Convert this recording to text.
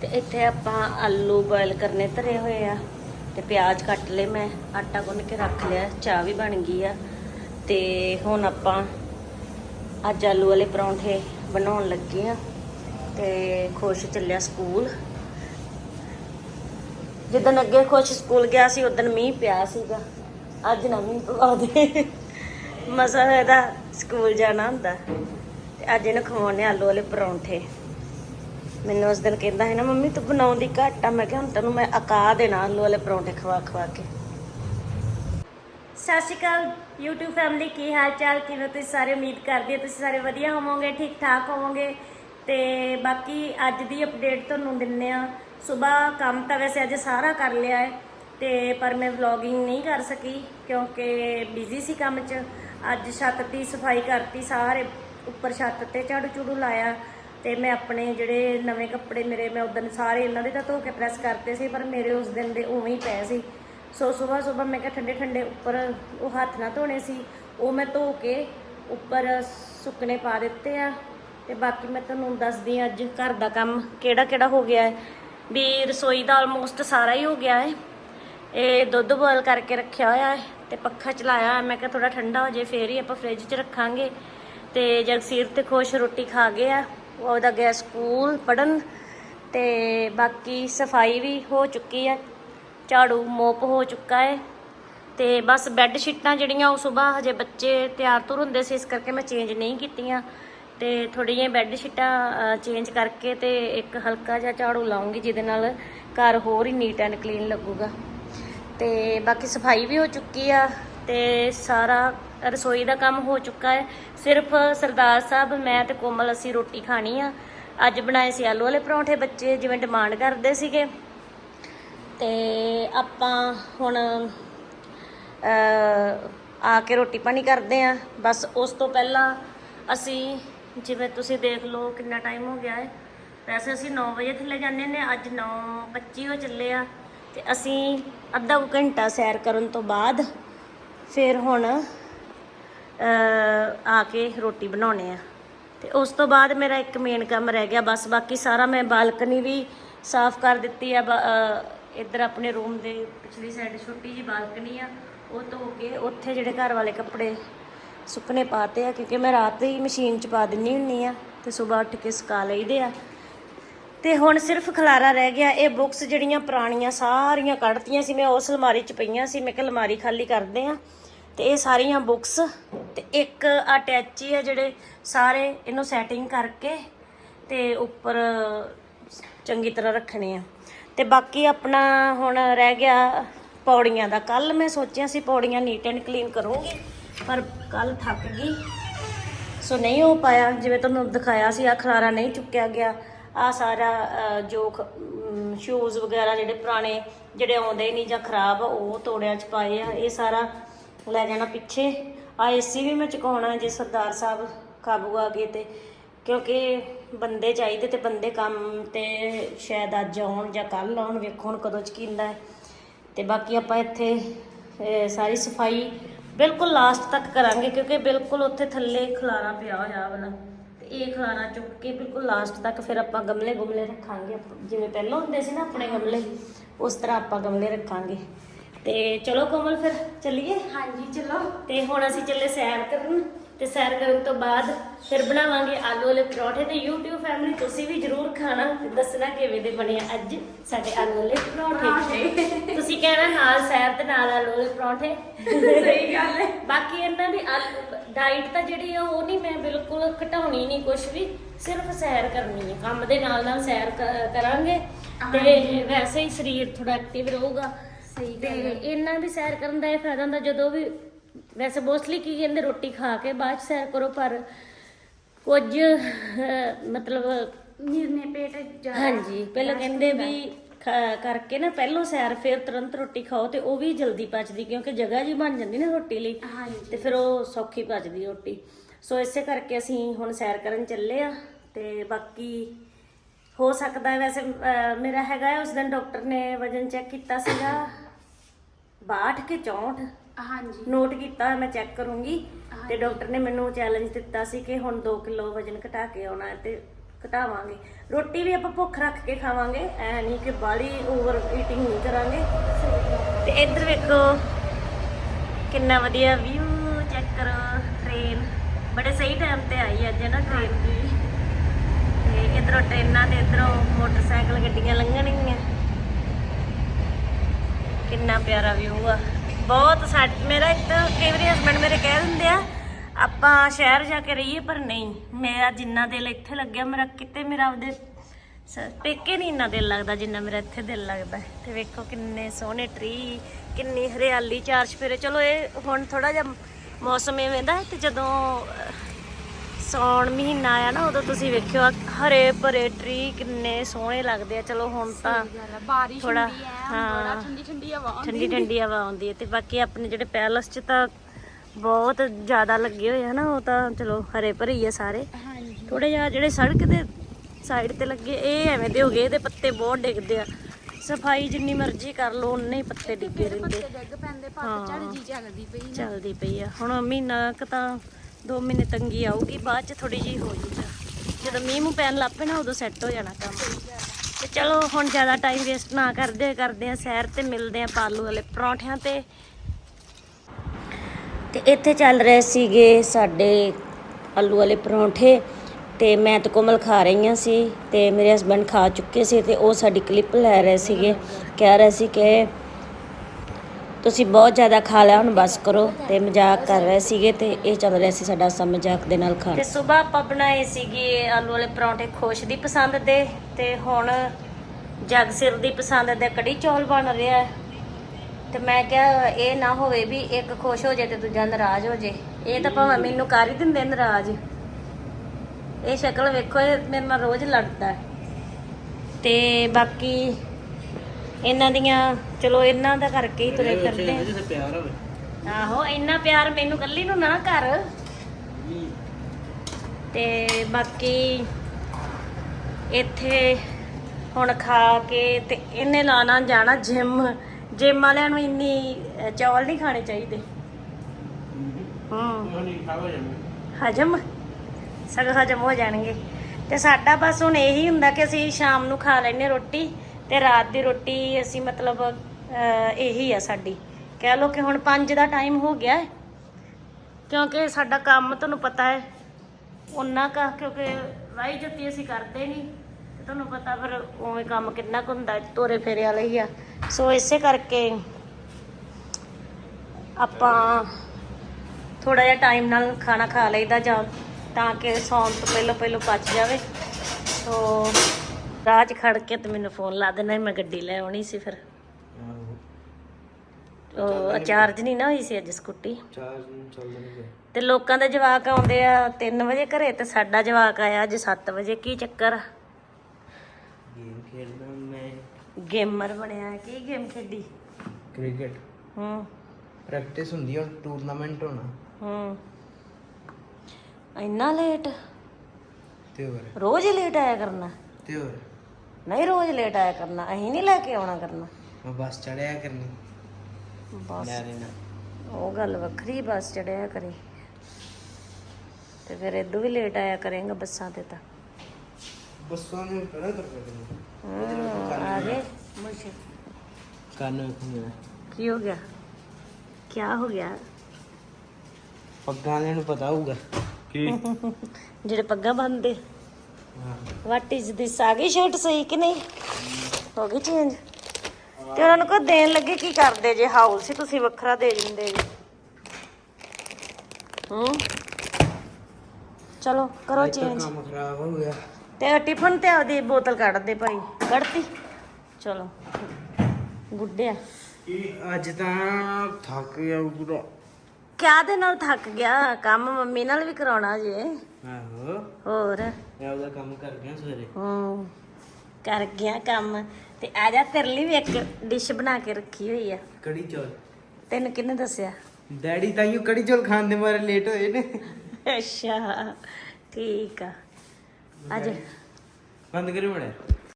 ਤੇ ਇੱਥੇ ਆਪਾਂ ਆਲੂ ਬੋਇਲ ਕਰਨੇ ਧਰੇ ਹੋਏ ਆ ਤੇ ਪਿਆਜ਼ ਕੱਟ ਲਏ ਮੈਂ, ਆਟਾ ਗੁੰਨ ਕੇ ਰੱਖ ਲਿਆ, ਚਾਹ ਵੀ ਬਣ ਗਈ ਆ। ਤੇ ਹੁਣ ਆਪਾਂ ਅੱਜ ਆਲੂ ਵਾਲੇ ਪਰੌਂਠੇ ਬਣਾਉਣ ਲੱਗੇ ਆ ਤੇ ਖੁਸ਼ ਚੱਲਿਆ ਸਕੂਲ। ਜਿੱਦਣ ਅੱਗੇ ਖੁਸ਼ ਸਕੂਲ ਗਿਆ ਸੀ, ਉਦੋਂ ਮੀਂਹ ਪਿਆ ਸੀਗਾ। ਅੱਜ ਨਾ ਮੀਂਹ ਪਵਾ ਦੇ। ਮਜ਼ਾ ਇਹਦਾ ਸਕੂਲ ਜਾਣਾ ਹੁੰਦਾ। ਤੇ ਅੱਜ ਇਹਨੂੰ ਖਵਾਉਣੇ ਆਲੂ ਵਾਲੇ ਪਰੌਂਠੇ। ਮੈਨੂੰ ਉਸ ਦਿਨ ਕਹਿੰਦਾ ਹੈ ਨਾ, ਮੰਮੀ, ਤੂੰ ਬਣਾਉਂਦੀ ਘੱਟ ਆ। ਮੈਂ ਕਿਹਾ, ਹੁਣ ਤੈਨੂੰ ਮੈਂ ਅਕਾ ਦੇਣਾ ਆਲੂ ਵਾਲੇ ਪਰੌਂਠੇ ਖਵਾ ਖਵਾ ਕੇ। ਸਤਿ ਸ਼੍ਰੀ ਅਕਾਲ, YouTube ਫੈਮਿਲੀ ਕੀ ਹਾਲ ਚਾਲ? ਕਿਵੇਂ ਤੁਸੀਂ ਸਾਰੇ? ਉਮੀਦ ਕਰਦੇ ਹੋ ਤੁਸੀਂ ਸਾਰੇ ਵਧੀਆ ਹੋਵੋਗੇ, ਠੀਕ ਠਾਕ ਹੋਵੋਗੇ। ਤੇ ਬਾਕੀ ਅੱਜ ਦੀ ਅਪਡੇਟ ਤੁਹਾਨੂੰ ਦਿੰਨੇ ਆ ਸਵੇਰ ਕੰਮ ਤਾਂ ਵੈਸੇ ਅੱਜ ਸਾਰਾ ਕਰ ਲਿਆ ਹੈ, ਤੇ ਪਰ ਮੈਂ ਵਲੌਗਿੰਗ ਨਹੀਂ ਕਰ ਸਕੀ, ਕਿਉਂਕਿ ਬਿਜ਼ੀ ਸੀ ਕੰਮ 'ਚ। ਅੱਜ ਛੱਤ ਦੀ ਸਫ਼ਾਈ ਕਰਤੀ, ਸਾਰੇ ਉੱਪਰ ਛੱਤ ਤੇ ਝਾੜੂ ਝੂੜੂ ਲਾਇਆ। ਤੇ ਮੈਂ ਆਪਣੇ ਜਿਹੜੇ ਨਵੇਂ ਕੱਪੜੇ ਮੇਰੇ, ਮੈਂ ਉਦੋਂ ਸਾਰੇ ਇਹਨਾਂ ਦੇ ਤਾਂ ਧੋ ਕੇ ਪ੍ਰੈਸ ਕਰਤੇ ਸੀ, ਪਰ ਮੇਰੇ ਉਸ ਦਿਨ ਦੇ ਉਵੇਂ ਹੀ ਪਏ ਸੀ। ਸੋ ਸਵੇਰ ਸਵੇਰ ਮੈਂ ਕਿਹਾ ਠੰਡੇ ਠੰਡੇ ਉੱਪਰ ਉਹ ਹੱਥ ਨਾ ਧੋਣੇ ਸੀ, ਉਹ ਮੈਂ ਧੋ ਕੇ ਉੱਪਰ ਸੁੱਕਣੇ ਪਾ ਦਿੱਤੇ ਆ। ਤੇ ਬਾਕੀ ਮੈਂ ਤੁਹਾਨੂੰ ਦੱਸਦੀ ਹਾਂ ਅੱਜ ਘਰ ਦਾ ਕੰਮ ਕਿਹੜਾ ਕਿਹੜਾ ਹੋ ਗਿਆ ਹੈ। ਵੀ ਰਸੋਈ ਦਾ ਆਲਮੋਸਟ ਸਾਰਾ ਹੀ ਹੋ ਗਿਆ ਹੈ। ਇਹ ਦੁੱਧ ਬੋਇਲ ਕਰਕੇ ਰੱਖਿਆ ਹੋਇਆ ਹੈ ਤੇ ਪੱਖਾ ਚਲਾਇਆ ਹੋਇਆ। ਮੈਂ ਕਿਹਾ ਥੋੜਾ ਠੰਡਾ ਹੋ ਜੇ, ਫੇਰ ਹੀ ਆਪਾਂ ਫ੍ਰਿਜ 'ਚ ਰੱਖਾਂਗੇ। ਤੇ ਜਗਸੀਰ ਤੇ ਖੁਸ਼ ਰੋਟੀ ਖਾ ਗਏ ਆ। ਉਹਦਾ ਗਿਆ ਸਕੂਲ ਪੜਨ ਤੇ ਬਾਕੀ ਸਫ਼ਾਈ ਵੀ ਹੋ ਚੁੱਕੀ ਆ, ਝਾੜੂ ਮੋਪ ਹੋ ਚੁੱਕਾ ਹੈ ਤੇ ਬਸ ਬੈੱਡ ਸ਼ੀਟਾਂ ਜਿਹੜੀਆਂ ਉਹ ਸਵੇਰ ਹਜੇ ਬੱਚੇ ਤਿਆਰ ਤੁਰ ਹੁੰਦੇ ਸੀ, ਇਸ ਕਰਕੇ ਮੈਂ ਚੇਂਜ ਨਹੀਂ ਕੀਤੀਆਂ ਤੇ ਥੋੜੀ ਜਿਹੀਆਂ ਬੈੱਡ ਸ਼ੀਟਾਂ ਚੇਂਜ ਕਰਕੇ ਤੇ ਇੱਕ ਹਲਕਾ ਜਿਹਾ ਝਾੜੂ ਲਾਉਂਗੀ ਜਿਹਦੇ ਨਾਲ ਘਰ ਹੋਰ ਹੀ ਨੀਟ ਐਂਡ ਕਲੀਨ ਲੱਗੂਗਾ ਤੇ ਬਾਕੀ ਸਫ਼ਾਈ ਵੀ ਹੋ ਚੁੱਕੀ ਆ ਤੇ ਸਾਰਾ ਰਸੋਈ ਦਾ ਕੰਮ ਹੋ ਚੁੱਕਾ ਹੈ। ਸਿਰਫ ਸਰਦਾਰ ਸਾਹਿਬ, ਮੈਂ ਤੇ ਕੋਮਲ ਅਸੀਂ ਰੋਟੀ ਖਾਣੀ ਆ। ਅੱਜ ਬਣਾਏ ਸੀ ਆਲੂ ਵਾਲੇ ਪਰੌਂਠੇ ਬੱਚੇ, ਜਿਵੇਂ ਡਿਮਾਂਡ ਕਰਦੇ ਸੀਗੇ। ਤੇ ਆਪਾਂ ਹੁਣ ਆ ਕੇ ਰੋਟੀ ਪਾਣੀ ਕਰਦੇ ਆ। ਬਸ ਉਸ ਤੋਂ ਪਹਿਲਾਂ ਅਸੀਂ, ਜਿਵੇਂ ਤੁਸੀਂ ਦੇਖ ਲਓ ਕਿੰਨਾ ਟਾਈਮ ਹੋ ਗਿਆ ਹੈ। ਵੈਸੇ ਅਸੀਂ 9 ਵਜੇ ਥੱਲੇ ਜਾਂਦੇ ਨੇ, ਅੱਜ 9:25 ਹੋ ਚੱਲੇ ਆ। ਤੇ ਅਸੀਂ ਅੱਧਾ ਕੁ ਘੰਟਾ ਸੈਰ ਕਰਨ ਤੋਂ ਬਾਅਦ, ਫਿਰ ਹੁਣ ਆ ਕੇ ਰੋਟੀ ਬਣਾਉਣੇ ਆ। ਤੇ ਉਸ ਤੋਂ ਬਾਅਦ ਮੇਰਾ ਇੱਕ ਮੇਨ ਕੰਮ ਰਹਿ ਗਿਆ। ਬਸ ਬਾਕੀ ਸਾਰਾ ਮੈਂ ਬਾਲਕਨੀ ਵੀ ਸਾਫ਼ ਕਰ ਦਿੱਤੀ ਆ। ਬ- ਇੱਧਰ ਆਪਣੇ ਰੂਮ ਦੇ ਪਿਛਲੀ ਸਾਈਡ ਛੋਟੀ ਜੀ ਬਾਲਕਨੀ ਆ। ਉਹ ਧੋ ਕੇ ਉੱਥੇ ਜਿਹੜੇ ਘਰ ਵਾਲੇ ਕੱਪੜੇ ਸੁੱਕਣੇ ਪਾਤੇ ਆ। ਕਿਉਂਕਿ ਮੈਂ ਰਾਤ ਹੀ ਮਸ਼ੀਨ 'ਚ ਪਾ ਦਿੰਨੀ ਹੁੰਨੀ ਆ ਤੇ ਸਵੇਰ ਉੱਠ ਕੇ ਸੁਕਾ ਲਈਦੇ ਆ। ਤੇ ਹੁਣ ਸਿਰਫ ਖਲਾਰਾ ਰਹਿ ਗਿਆ। ਇਹ ਬੁੱਕਸ ਜਿਹੜੀਆਂ ਪੁਰਾਣੀਆਂ ਸਾਰੀਆਂ ਕੱਢਤੀਆਂ ਸੀ। ਮੈਂ ਉਸ ਅਲਮਾਰੀ 'ਚ ਪਈਆਂ ਸੀ। ਮੈਂ ਕਿਹਾ ਅਲਮਾਰੀ ਖਾਲੀ ਕਰਦੇ ਆ। ਤੇ ਇਹ ਸਾਰੀਆਂ ਬੁੱਕਸ ਤੇ ਇੱਕ ਅਟੈਚੀ ਆ ਜਿਹੜੇ ਸਾਰੇ ਇਹਨੂੰ ਸੈਟਿੰਗ ਕਰਕੇ ਤੇ ਉੱਪਰ ਚੰਗੀ ਤਰ੍ਹਾਂ ਰੱਖਣੇ ਆ। ਤੇ ਬਾਕੀ ਆਪਣਾ ਹੁਣ ਰਹਿ ਗਿਆ ਪੌੜੀਆਂ ਦਾ। ਕੱਲ ਮੈਂ ਸੋਚਿਆ ਸੀ ਪੌੜੀਆਂ ਨੀਟ ਐਂਡ ਕਲੀਨ ਕਰੂੰਗੀ, ਪਰ ਕੱਲ ਥੱਕ ਗਈ। ਸੋ ਨਹੀਂ ਹੋ ਪਾਇਆ, ਜਿਵੇਂ ਤੁਹਾਨੂੰ ਦਿਖਾਇਆ ਸੀ ਆ ਖਲਾਰਾ ਨਹੀਂ ਚੁੱਕਿਆ ਗਿਆ। ਆ ਸਾਰਾ ਜੋ ਸ਼ੂਜ਼ ਵਗੈਰਾ ਜਿਹੜੇ ਪੁਰਾਣੇ, ਜਿਹੜੇ ਆਉਂਦੇ ਨਹੀਂ ਜਾਂ ਖਰਾਬ, ਉਹ ਤੋੜਿਆਂ ਚ ਪਾਏ ਆ। ਇਹ ਸਾਰਾ ਲੈ ਜਾਣਾ ਪਿੱਛੇ। ਆ ਏਸੀ ਵੀ ਮੈਂ ਚੁਕਾਉਣਾ ਜੇ ਸਰਦਾਰ ਸਾਹਿਬ ਕਾਬੂ ਆ ਗਏ ਤੇ, ਕਿਉਂਕਿ ਬੰਦੇ ਚਾਹੀਦੇ ਤੇ ਬੰਦੇ ਕੰਮ ਤੇ ਸ਼ਾਇਦ ਅੱਜ ਆਉਣ ਜਾਂ ਕੱਲ ਆਉਣ, ਵੇਖੋ ਹੁਣ ਕਦੋਂ ਚਕੀਂਦਾ ਹੈ। ਤੇ ਬਾਕੀ ਆਪਾਂ ਇੱਥੇ ਸਾਰੀ ਸਫ਼ਾਈ ਬਿਲਕੁਲ ਲਾਸਟ ਤੱਕ ਕਰਾਂਗੇ, ਕਿਉਂਕਿ ਬਿਲਕੁਲ ਉੱਥੇ ਥੱਲੇ ਖਲਾਰਾ ਪਿਆ ਹੋਇਆ ਵਾਲਾ ਤੇ ਇਹ ਖਲਾਰਾ ਚੁੱਕ ਕੇ ਬਿਲਕੁਲ ਲਾਸਟ ਤੱਕ ਫਿਰ ਆਪਾਂ ਗਮਲੇ ਗੁਮਲੇ ਰੱਖਾਂਗੇ। ਜਿਵੇਂ ਪਹਿਲਾਂ ਹੁੰਦੇ ਸੀ ਨਾ ਆਪਣੇ ਗਮਲੇ, ਉਸ ਤਰ੍ਹਾਂ ਆਪਾਂ ਗਮਲੇ ਰੱਖਾਂਗੇ। ਤੇ ਚਲੋ ਕੋਮਲ ਫਿਰ ਚੱਲੀਏ? ਹਾਂਜੀ ਚਲੋ। ਤੇ ਹੁਣ ਅਸੀਂ ਚੱਲੇ ਸੈਰ ਕਰਨ। ਤੇ ਸੈਰ ਕਰਨ ਤੋਂ ਬਾਅਦ ਫਿਰ ਬਣਾਵਾਂਗੇ ਆਲੂ ਵਾਲੇ ਪਰੌਂਠੇ ਤੇ YouTube ਫੈਮਿਲੀ ਤੁਸੀਂ ਵੀ ਜਰੂਰ ਖਾਣਾ ਤੇ ਦੱਸਣਾ ਕਿਵੇਂ ਦੇ ਬਣੇ ਆ ਅੱਜ ਸਾਡੇ ਆਲੂ ਵਾਲੇ ਪਰੌਂਠੇ। ਤੁਸੀਂ ਕਹਿਣਾ ਨਾਲ ਸੈਰ ਤੇ ਨਾਲ ਆਲੂ ਵਾਲੇ ਪਰੌਂਠੇ। ਸਹੀ ਗੱਲ ਹੈ। ਬਾਕੀ ਇਹਨਾਂ ਦੀ ਡਾਈਟ ਤਾਂ ਜਿਹੜੀ ਆ ਉਹ ਨਹੀਂ ਮੈਂ ਬਿਲਕੁਲ ਘਟਾਉਣੀ ਨਹੀਂ ਕੁਝ ਵੀ ਸਿਰਫ ਸੈਰ ਕਰਨੀ ਹੈ ਕੰਮ ਦੇ ਨਾਲ ਨਾਲ ਸੈਰ ਕਰਾਂਗੇ। ਤੇ ਵੈਸੇ ਹੀ ਸਰੀਰ ਥੋੜਾ ਐਕਟਿਵ ਰਹੂਗਾ। ਸਹੀ ਤੇ ਇਹਨਾਂ ਦੀ ਸੈਰ ਕਰਨ ਦਾ ਇਹ ਫਾਇਦਾ ਹੁੰਦਾ ਜਦੋਂ ਵੀ ਵੈਸੇ ਮੋਸਟਲੀ ਕੀ ਕਹਿੰਦੇ ਰੋਟੀ ਖਾ ਕੇ ਬਾਅਦ ਚ ਸੈਰ ਕਰੋ ਪਰ ਕੁਝ ਅਹ, ਮਤਲਬ ਨਿਰਨੇ ਪੇਟ ਜ਼ਿਆਦਾ ਹਾਂਜੀ ਪਹਿਲਾਂ ਕਹਿੰਦੇ ਵੀ ਖਾ- ਕਰਕੇ ਨਾ ਪਹਿਲੋਂ ਸੈਰ ਫਿਰ ਤੁਰੰਤ ਰੋਟੀ ਖਾਓ ਤੇ ਉਹ ਵੀ ਜਲਦੀ ਪਚਦੀ ਕਿਉਂਕਿ ਜਗ੍ਹਾ ਜੀ ਬਣ ਜਾਂਦੀ ਨਾ ਰੋਟੀ ਲਈ ਹਾਂਜੀ। ਤੇ ਫਿਰ ਉਹ ਸੌਖੀ ਪਚਦੀ ਰੋਟੀ। ਸੋ ਇਸੇ ਕਰਕੇ ਅਸੀਂ ਹੁਣ ਸੈਰ ਕਰਨ ਚੱਲੇ ਆ ਤੇ ਬਾਕੀ ਹੋ ਸਕਦਾ ਹੈ ਵੈਸੇ ਅਹ, ਮੇਰਾ ਹੈਗਾ ਹੈ, ਉਸ ਦਿਨ ਡਾਕਟਰ ਨੇ ਵਜਨ ਚੈੱਕ ਕੀਤਾ ਸੀਗਾ। 62 ਕਿ 64 ਹਾਂਜੀ। ਨੋਟ ਕੀਤਾ ਮੈਂ ਚੈੱਕ ਕਰੂੰਗੀ। ਤੇ। ਡਾਕਟਰ ਨੇ ਮੈਨੂੰ ਚੈਲੰਜ ਦਿੱਤਾ ਸੀ ਕਿ ਹੁਣ 2 ਕਿਲੋ ਵਜਨ ਘਟਾ ਕੇ ਆਉਣਾ ਹੈ ਤੇ ਘਟਾਵਾਂਗੇ। ਰੋਟੀ ਵੀ ਆਪਾਂ ਭੁੱਖ ਰੱਖ ਕੇ ਖਾਵਾਂਗੇ। ਐ ਨਹੀਂ ਕਿ ਬਾਲੀ ਓਵਰ ਈਟਿੰਗ ਨਹੀਂ ਕਰਾਂਗੇ। ਤੇ ਇੱਧਰ ਵੇਖੋ ਕਿੰਨਾ ਵਧੀਆ ਵਿਊ ਚੈੱਕ ਕਰੋ। ਟ੍ਰੇਨ ਬੜੇ ਸਹੀ ਟਾਈਮ ਤੇ ਆਈ ਅੱਜ ਨਾ ਟ੍ਰੇਨ ਦੀ ਤੇ ਇਧਰੋਂ ਟ੍ਰੇਨਾਂ ਤੇ ਇਧਰੋਂ ਮੋਟਰਸਾਈਕਲ ਗੱਡੀਆਂ ਲੰਘਣਗੀਆਂ। ਕਿੰਨਾ ਪਿਆਰਾ ਵਿਊ ਆ ਬਹੁਤ ਸਾ ਮੇਰਾ ਇੱਕ ਤਾਂ ਕਈ ਵਾਰੀ ਹਸਬੰਡ ਮੇਰੇ ਕਹਿ ਦਿੰਦੇ ਆ, ਆਪਾਂ ਸ਼ਹਿਰ ਜਾ ਕੇ ਰਹੀਏ ਪਰ ਨਹੀਂ, ਮੇਰਾ ਜਿੰਨਾ ਦਿਲ ਇੱਥੇ ਲੱਗਿਆ, ਮੇਰਾ ਕਿਤੇ ਮੇਰਾ ਆਪਦੇ ਸ- ਪੇਕੇ ਨਹੀਂ ਇੰਨਾ ਦਿਲ ਲੱਗਦਾ ਜਿੰਨਾ ਮੇਰਾ ਇੱਥੇ ਦਿਲ ਲੱਗਦਾ ਹੈ। ਤੇ ਵੇਖੋ ਕਿੰਨੇ ਸੋਹਣੇ ਟਰੀ ਕਿੰਨੀ ਹਰਿਆਲੀ, ਚਾਰ ਚਫੇਰੇ ਚਲੋ ਇਹ ਹੁਣ ਥੋੜਾ ਜਿਹਾ ਮੌਸਮ ਐਵੇਂ ਦਾ ਹੈ ਤੇ ਜਦੋਂ ਸੌਣ ਮਹੀਨਾ ਆਇਆ ਨਾ ਉਦੋਂ ਤੁਸੀਂ ਵੇਖਿਓ ਹਰੇ ਭਰੇ ਟਰੀ ਕਿੰਨੇ ਸੋਹਣੇ ਲੱਗਦੇ ਆ। ਚਲੋ ਹੁਣ ਤਾਂ ਆ, ਬਾਰਿਸ਼ ਥੋੜਾ ਹੁੰਦੀ ਹੈ। ਠੰਡੀ ਠੰਡੀ ਹਵਾ ਆਉਂਦੀ ਠੰਡੀ ਠੰਡੀ ਹਵਾ ਆਉਂਦੀ ਹੈ ਤੇ ਬਾਕੀ ਆਪਣੇ ਜਿਹੜੇ ਪੈਲਸ ਚ ਤਾਂ ਬਹੁਤ ਜ਼ਿਆਦਾ ਲੱਗੇ ਹੋਏ ਆ ਨਾ ਉਹ ਤਾਂ ਚਲੋ ਹਰੇ ਭਰੇ ਹੀ ਆ ਸਾਰੇ। ਥੋੜੇ ਜਿਹਾ ਜਿਹੜੇ ਸੜਕ ਦੇ ਸਾਈਡ ਤੇ ਲੱਗੇ ਇਹ ਐਵੇਂ ਦੇ ਹੋ ਗਏ ਇਹਦੇ ਪੱਤੇ ਬਹੁਤ ਡਿੱਗਦੇ ਆ। ਸਫ਼ਾਈ ਜਿੰਨੀ ਮਰਜ਼ੀ ਕਰ ਲਓ ਉਨੇ ਹੀ ਪੱਤੇ ਡਿੱਗੇ ਰਹਿੰਦੇ। ਪੱਤੇ ਡਿੱਗ ਪੈਂਦੇ। ਪੱਤ ਝੜ ਜੀ ਚੱਲਦੀ ਪਈ ਚੱਲਦੀ ਪਈ ਆ। ਹੁਣ ਮਹੀਨਾ ਕੁ ਤਾਂ 2 ਮਹੀਨੇ ਤੰਗੀ ਆਊਗੀ, ਬਾਅਦ ਚ ਥੋੜੀ ਜੀ ਹੋ ਜੂਗਾ। ਜਦੋਂ ਮੀਂਹ ਮੂੰਹ ਪੈਣ ਲੱਗ ਪਏ ਨਾ, ਉਦੋਂ ਸੈੱਟ ਹੋ ਜਾਣਾ ਕੰਮ। ਤੇ ਚਲੋ, ਹੁਣ ਜ਼ਿਆਦਾ ਟਾਈਮ ਵੇਸਟ ਨਾ ਕਰਦੇ ਕਰਦੇ ਆ ਸੈਰ ਤੇ ਮਿਲਦੇ ਆ ਪਾਲੂ ਵਾਲੇ ਪਰੌਂਠਿਆਂ ਤੇ। ਤੇ ਇੱਥੇ ਚੱਲ ਰਹੇ ਸੀਗੇ ਸਾਡੇ ਆਲੂ ਵਾਲੇ ਪਰੌਂਠੇ ਤੇ ਮੈਂ ਤੇ ਕੋਮਲ ਖਾ ਰਹੀਆਂ ਸੀ ਤੇ ਮੇਰੇ ਹਸਬੰਡ ਖਾ ਚੁੱਕੇ ਸੀ ਤੇ ਉਹ ਸਾਡੀ ਕਲਿੱਪ ਲੈ ਰਹੇ ਸੀਗੇ। ਕਹਿ ਰਹੇ ਸੀ ਕਿ ਤੁਸੀਂ ਬਹੁਤ ਜ਼ਿਆਦਾ ਖਾ ਲਿਆ, ਹੁਣ ਬਸ ਕਰੋ ਤੇ ਮਜ਼ਾਕ ਕਰ ਰਹੇ ਸੀਗੇ ਤੇ ਇਹ ਚੱਲ ਰਿਹਾ ਸੀ ਸਾਡਾ ਸਮ ਮਜ਼ਾਕ ਦੇ ਨਾਲ ਖਾਣਾ। ਤੇ ਸਵੇਰ ਆਪਾਂ ਬਣਾਏ ਸੀਗੇ ਆਲੂ ਵਾਲੇ ਪਰੌਂਠੇ ਖੁਸ਼ ਦੀ ਪਸੰਦ ਦੇ ਤੇ ਹੁਣ ਜਗ ਸਿਰ ਦੀ ਪਸੰਦ ਦੇ ਕੜੀ ਚੌਲ ਬਣ ਰਿਹਾ ਤੇ ਮੈਂ ਕਿਹਾ ਇਹ ਨਾ ਹੋਵੇ ਵੀ ਇੱਕ ਖੁਸ਼ ਹੋ ਜਾਏ ਤੇ ਦੂਜਾ ਨਾਰਾਜ਼ ਹੋ ਜਾਏ ਇਹ ਤਾਂ ਭਾਵੇਂ ਮੈਨੂੰ ਕਰ ਹੀ ਦਿੰਦੇ ਨਾਰਾਜ਼। ਇਹ ਸ਼ਕਲ ਵੇਖੋ, ਇਹ ਮੇਰੇ ਨਾਲ ਰੋਜ਼ ਲੜਦਾ ਤੇ ਬਾਕੀ ਇਹਨਾਂ ਦੀਆਂ ਚਲੋ ਇਹਨਾਂ ਦਾ ਕਰਕੇ ਹੀ ਤੁਰੇ ਫਿਰਦੇ ਆ। ਜਿੱਥੇ ਪਿਆਰ ਹੋਵੇ। ਆਹੋ ਇੰਨਾ ਪਿਆਰ ਮੈਨੂੰ ਕੱਲੀ ਨੂੰ ਨਾ ਕਰ। ਤੇ ਬਾਕੀ ਇੱਥੇ ਹੁਣ ਖਾ ਕੇ ਤੇ ਇਹਨੇ ਲਾਣਾ ਜਾਣਾ ਜਿਮ। ਜਿਮ ਵਾਲਿਆਂ ਨੂੰ ਇੰਨੀ ਚੌਲ ਨਹੀਂ ਖਾਣੇ ਚਾਹੀਦੇ। ਹੂੰ। ਹਜਮ? ਸਗੋਂ ਹਜਮ ਹੋ ਜਾਣਗੇ। ਤੇ ਸਾਡਾ ਬਸ ਹੁਣ ਇਹੀ ਹੁੰਦਾ ਕਿ ਅਸੀਂ ਸ਼ਾਮ ਨੂੰ ਖਾ ਲੈਨੇ ਰੋਟੀ। ਤੇ ਰਾਤ ਦੀ ਰੋਟੀ ਅਸੀਂ ਮਤਲਬ ਇਹੀ ਆ ਸਾਡੀ। ਕਹਿ ਲਓ ਕਿ ਹੁਣ 5 ਦਾ ਟਾਈਮ ਹੋ ਗਿਆ ਹੈ। ਕਿਉਂਕਿ ਸਾਡਾ ਕੰਮ ਤੁਹਾਨੂੰ ਪਤਾ ਹੈ ਉਹਨਾਂ ਕਾ ਕਿਉਂਕਿ ਵਾਈ ਜੁੱਤੀ ਅਸੀਂ ਕਰਦੇ ਨਹੀਂ ਤੁਹਾਨੂੰ ਪਤਾ ਫਿਰ ਉਵੇਂ ਕੰਮ ਕਿੰਨਾ ਕੁ ਹੁੰਦਾ, ਤੋਰੇ ਫੇਰੇ ਵਾਲੇ ਹੀ ਆ। ਸੋ ਇਸੇ ਕਰਕੇ ਆਪਾਂ ਥੋੜਾ ਜਿਹਾ ਟਾਈਮ ਨਾਲ ਖਾਣਾ ਖਾ ਲਈਦਾ ਜਾਂ ਤਾਂ ਕਿ ਸੌਣ ਤੋਂ ਪਹਿਲਾਂ ਪਹਿਲਾਂ ਪਚ ਜਾਵੇ। ਸੋ ਰਾਹ 'ਚ ਖੜ ਕੇ ਤੇ ਮੈਨੂੰ ਫੋਨ ਲਾ ਦੇਣਾ ਸੀ, ਮੈਂ ਗੱਡੀ ਲੈ ਆਉਣੀ ਸੀ ਫਿਰ। ਉਹ ਚਾਰਜ ਨਹੀਂ ਨਾ ਹੋਈ ਸੀ ਅੱਜ ਸਕੂਟੀ। ਚਾਰ ਚੱਲਦੇ ਨਹੀਂ ਤੇ ਲੋਕਾਂ ਦੇ ਜਵਾਕ ਆਉਂਦੇ ਆ 3 ਵਜੇ ਘਰੇ ਤੇ ਸਾਡਾ ਜਵਾਕ ਆਇਆ ਅੱਜ 7 ਵਜੇ ਕੀ ਚੱਕਰ? ਗੇਮ ਖੇਡਦਾ ਮੈਂ। ਗੇਮਰ ਬਣਿਆ ਕੀ ਗੇਮ ਖੇਡੀ? ਕ੍ਰਿਕਟ। ਹੂੰ। ਪ੍ਰੈਕਟਿਸ ਹੁੰਦੀ ਹੈ ਟੂਰਨਾਮੈਂਟ ਹੋਣਾ। ਹੂੰ। ਇੰਨਾ ਲੇਟ? ਤੇ ਹੋਰ। ਰੋਜ਼ ਹੀ ਲੇਟ ਆਇਆ ਕਰਨਾ। ਤੇ ਹੋਰ। ਨਹੀਂ ਰੋਜ਼ ਲੇਟ ਆਇਆ ਕਰਨਾ। ਅਸੀਂ ਨਹੀਂ ਲੈ ਕੇ ਆਉਣਾ ਕਰਨਾ। ਮੈਂ ਬੱਸ ਚੜਿਆ ਕਰਨੀ। ਬਸ। ਲੈ ਲੈਣਾ। ਉਹ ਗੱਲ ਵੱਖਰੀ ਬੱਸ ਚੜਿਆ ਕਰੇ। ਤੇ ਫਿਰ ਇਦੋਂ ਵੀ ਲੇਟ ਆਇਆ ਕਰੇਗਾ ਬੱਸਾਂ ਤੇ ਤਾਂ। ਬੱਸਾਂ ਨੂੰ ਕਿਹੜਾ ਕਰ ਆ ਗਏ। ਮੁਰਸ਼ਿਦ ਕੰਨ ਵੇਖੂਗਾ ਕੀ ਹੋ ਗਿਆ? ਕੀ ਹੋ ਗਿਆ? ਪੱਗਾਂ ਵਾਲਿਆਂ ਨੂੰ ਪਤਾ ਹੋਊਗਾ। ਕੀ? ਜਿਹੜੇ ਪੱਗਾਂ ਬੰਨਦੇ। ਵਾਟ ਇਜ਼ ਦਿਸ ਆ ਗਈ ਸ਼ਰਟ ਸਹੀ ਕਿ ਨਹੀਂ? ਹੋ ਗਈ ਚੇਂਜ ਤੇ ਉਹਨਾਂ ਨੂੰ ਕੋ ਦੇਣ ਲੱਗੇ ਕੀ ਕਰਦੇ ਜੇ? ਹਾਊਸ ਸੀ ਤੁਸੀਂ ਵੱਖਰਾ ਦੇ ਦਿੰਦੇ ਜੀ। ਹੂੰ? ਚਲੋ ਕਰੋ ਚੇਂਜ ਕੰਮ ਖਰਾਬ ਹੋ ਗਿਆ। ਤੇ ਟਿਫਨ ਤੇ ਆਪਦੀ ਬੋਤਲ ਕੱਢ ਦੇ ਭਾਈ। ਕੱਢਤੀ? ਚਲੋ। ਗੁੱਡਿਆ। ਅੱਜ ਤਾਂ ਥੱਕ ਗਿਆ ਪੂਰਾ ਕਿਆ ਦੇ ਨਾਲ ਥੱਕ ਗਿਆ? ਕੰਮ ਮੰਮੀ ਨਾਲ ਵੀ ਕਰਾਉਣਾ ਜੇ। ਆਹੋ। ਹੋਰ? ਮੈਂ ਉਹਦਾ ਕੰਮ ਕਰ ਗਿਆ ਸਵੇਰੇ। ਹੂੰ ਕਰ ਗਿਆ ਕੰਮ। ਤੇ ਆ ਜਾ ਤੇਰੇ ਲਈ ਵੀ ਇੱਕ ਡਿਸ਼ ਬਣਾ ਕੇ ਰੱਖੀ ਹੋਈ ਆ। ਕੜੀ ਚੌਲ। ਤੈਨੂੰ ਕਿਹਨੇ ਦੱਸਿਆ? ਡੈਡੀ ਤਾਂ ਯੂ ਕੜੀ ਚੌਲ ਖਾਣ ਦੇ ਮਾਰੇ ਲੇਟ ਹੋਏ ਨੇ। ਅੱਛਾ ਠੀਕ ਆ। ਅੱਜ ਬੰਦ ਕਰੀ ਮੜਿਆ